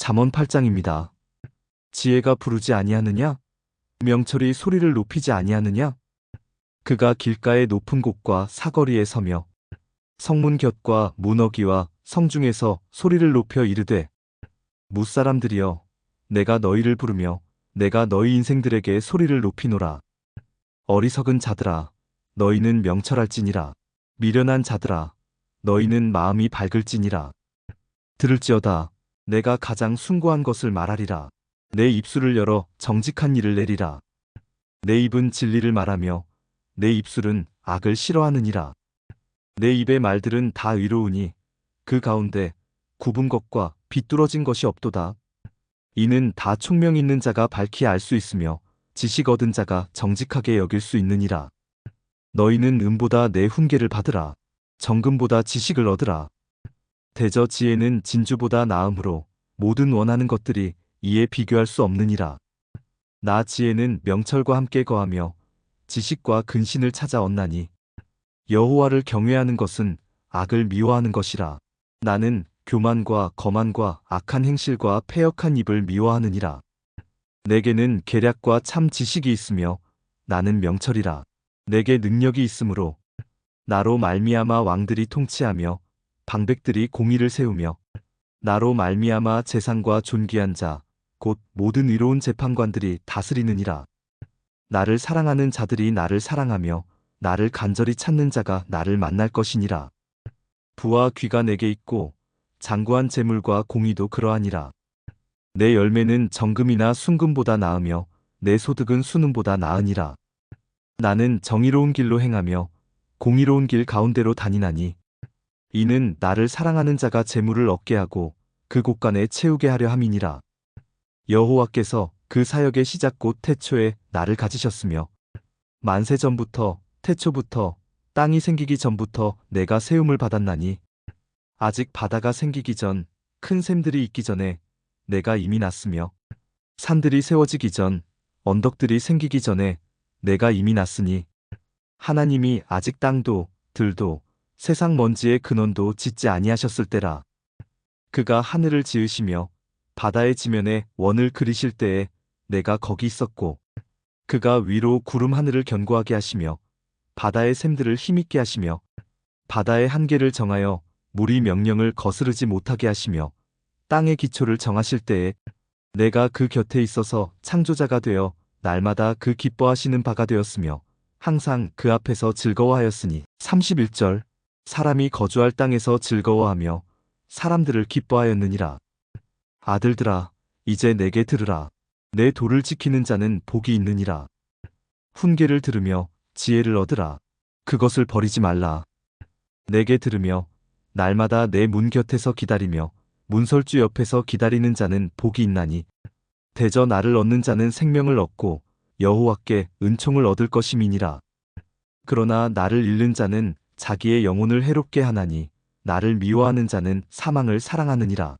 잠언 8장입니다. 지혜가 부르지 아니하느냐? 명철이 소리를 높이지 아니하느냐? 그가 길가의 높은 곳과 사거리에 서며 성문 곁과 문어기와 성중에서 소리를 높여 이르되 무사람들이여 내가 너희를 부르며 내가 너희 인생들에게 소리를 높이노라. 어리석은 자들아 너희는 명철할지니라. 미련한 자들아 너희는 마음이 밝을지니라. 들을지어다 내가 가장 숭고한 것을 말하리라. 내 입술을 열어 정직한 일을 내리라. 내 입은 진리를 말하며 내 입술은 악을 싫어하느니라. 내 입의 말들은 다 의로우니 그 가운데 굽은 것과 비뚤어진 것이 없도다. 이는 다 총명 있는 자가 밝히 알 수 있으며 지식 얻은 자가 정직하게 여길 수 있느니라. 너희는 음보다 내 훈계를 받으라. 정금보다 지식을 얻으라. 대저 지혜는 진주보다 나음으로 모든 원하는 것들이 이에 비교할 수 없느니라. 나 지혜는 명철과 함께 거하며 지식과 근신을 찾아 얻나니 여호와를 경외하는 것은 악을 미워하는 것이라. 나는 교만과 거만과 악한 행실과 패역한 입을 미워하느니라. 내게는 계략과 참 지식이 있으며 나는 명철이라. 내게 능력이 있으므로 나로 말미암아 왕들이 통치하며 방백들이 공의를 세우며 나로 말미암아 재상과 존귀한 자 곧 모든 의로운 재판관들이 다스리느니라. 나를 사랑하는 자들이 나를 사랑하며 나를 간절히 찾는 자가 나를 만날 것이니라. 부와 귀가 내게 있고 장구한 재물과 공의도 그러하니라. 내 열매는 정금이나 순금보다 나으며 내 소득은 수능보다 나으니라. 나는 정의로운 길로 행하며 공의로운 길 가운데로 다니나니 이는 나를 사랑하는 자가 재물을 얻게 하고 그 곳간에 채우게 하려 함이니라. 여호와께서 그 사역의 시작 곧 태초에 나를 가지셨으며 만세 전부터 태초부터 땅이 생기기 전부터 내가 세움을 받았나니 아직 바다가 생기기 전 큰 샘들이 있기 전에 내가 이미 났으며 산들이 세워지기 전 언덕들이 생기기 전에 내가 이미 났으니 하나님이 아직 땅도 들도 세상 먼지의 근원도 짓지 아니하셨을 때라. 그가 하늘을 지으시며 바다의 지면에 원을 그리실 때에 내가 거기 있었고 그가 위로 구름 하늘을 견고하게 하시며 바다의 샘들을 힘있게 하시며 바다의 한계를 정하여 물이 명령을 거스르지 못하게 하시며 땅의 기초를 정하실 때에 내가 그 곁에 있어서 창조자가 되어 날마다 그 기뻐하시는 바가 되었으며 항상 그 앞에서 즐거워하였으니. 31절 사람이 거주할 땅에서 즐거워하며 사람들을 기뻐하였느니라. 아들들아 이제 내게 들으라. 내 도를 지키는 자는 복이 있느니라. 훈계를 들으며 지혜를 얻으라. 그것을 버리지 말라. 내게 들으며 날마다 내 문 곁에서 기다리며 문설주 옆에서 기다리는 자는 복이 있나니 대저 나를 얻는 자는 생명을 얻고 여호와께 은총을 얻을 것임이니라. 그러나 나를 잃는 자는 자기의 영혼을 해롭게 하나니 나를 미워하는 자는 사망을 사랑하느니라